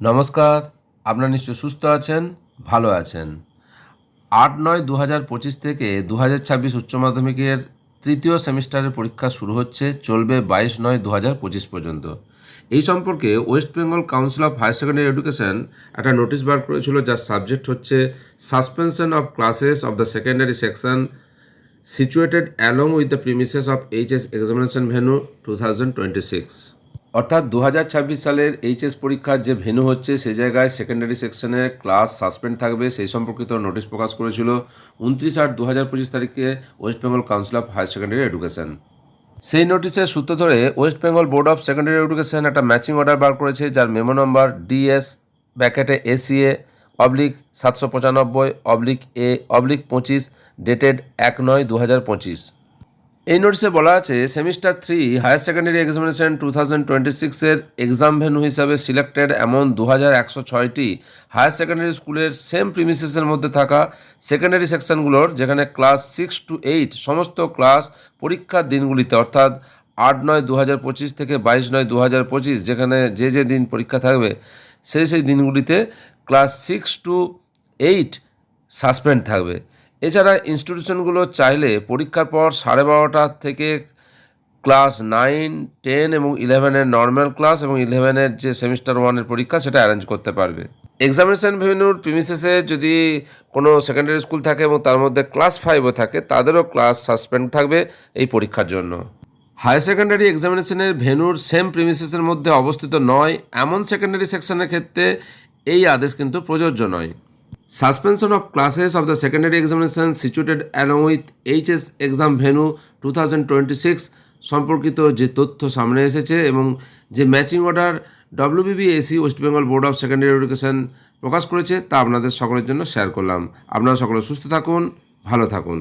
নমস্কার, আপনারা নিশ্চয় সুস্থ আছেন, ভালো আছেন। আট নয় দু হাজার পঁচিশ থেকে দু হাজার ছাব্বিশ উচ্চ মাধ্যমিকের তৃতীয় সেমিস্টারের পরীক্ষা শুরু হচ্ছে, চলবে বাইশ নয় দু হাজার পঁচিশ পর্যন্ত। এই সম্পর্কে West Bengal council of higher secondary education একটা নোটিশ বার করেছিল, যার সাবজেক্ট হচ্ছে suspension of classes of the secondary section situated along with the premises of HS examination venue two thousand twenty six. অর্থাৎ দু হাজার ছাব্বিশ সালের এইচএস পরীক্ষার যে ভেন্যু হচ্ছে, সে জায়গায় সেকেন্ডারি সেকশনে ক্লাস সাসপেন্ড থাকবে। সেই সম্পর্কিত নোটিশ প্রকাশ করেছিল উনত্রিশ আট দু পঁচিশ তারিখে West Bengal council of higher secondary education সেই নোটিশের সূত্র ধরে West Bengal board of secondary education একটা ম্যাচিং অর্ডার বার করেছে, যার মেমো নম্বর ডিএস ব্যাকেটে এসিএ অবলিক সাতশো পঁচানব্বই অবলিক এ অবলিক পঁচিশ ডেটেড এক নয় দু হাজার পঁচিশ। এই নোটিশে বলা আছে semester three higher secondary examination two thousand twenty সিক্সের এক্সাম ভেন্যু হিসাবে সিলেক্টেড এমন দু হাজার একশো ছয়টি হায়ার সেকেন্ডারি স্কুলের সেম প্রিমিসেসের মধ্যে থাকা সেকেন্ডারি সেকশনগুলোর যেখানে ক্লাস সিক্স টু এইট সমস্ত ক্লাস পরীক্ষার দিনগুলিতে, অর্থাৎ আট নয় দু হাজার পঁচিশ থেকে বাইশ নয় দু হাজার পঁচিশ, যেখানে যে যে দিন পরীক্ষা থাকবে, সেই সেই দিনগুলিতে class six to eight suspend থাকবে। এছাড়া ইনস্টিটিউশনগুলো চাইলে পরীক্ষার পর সাড়ে বারোটা থেকে ক্লাস নাইন টেন এবং ইলেভেনের নর্মাল ক্লাস এবং ইলেভেনের যে সেমিস্টার ওয়ানের পরীক্ষা, সেটা অ্যারেঞ্জ করতে পারবে। এক্সামিনেশন ভেন্যুর প্রিমিসেসে যদি কোনো সেকেন্ডারি স্কুল থাকে এবং তার মধ্যে ক্লাস ফাইভও থাকে, তাদেরও ক্লাস সাসপেন্ড থাকবে এই পরীক্ষার জন্য। হায়ার সেকেন্ডারি এক্সামিনেশনের ভেন্যুর সেম প্রিমিসেসের মধ্যে অবস্থিত নয়, এমন সেকেন্ডারি সেকশনের ক্ষেত্রে এই আদেশ কিন্তু প্রযোজ্য নয়। Of the secondary examination situated along with HS exam venue two thousand twenty six সম্পর্কিত যে তথ্য সামনে এসেছে এবং যে matching order WBBSE West Bengal board of secondary education প্রকাশ করেছে তা আপনাদের সকলের জন্য শেয়ার করলাম। আপনারা সকলে সুস্থ থাকুন, ভালো থাকুন।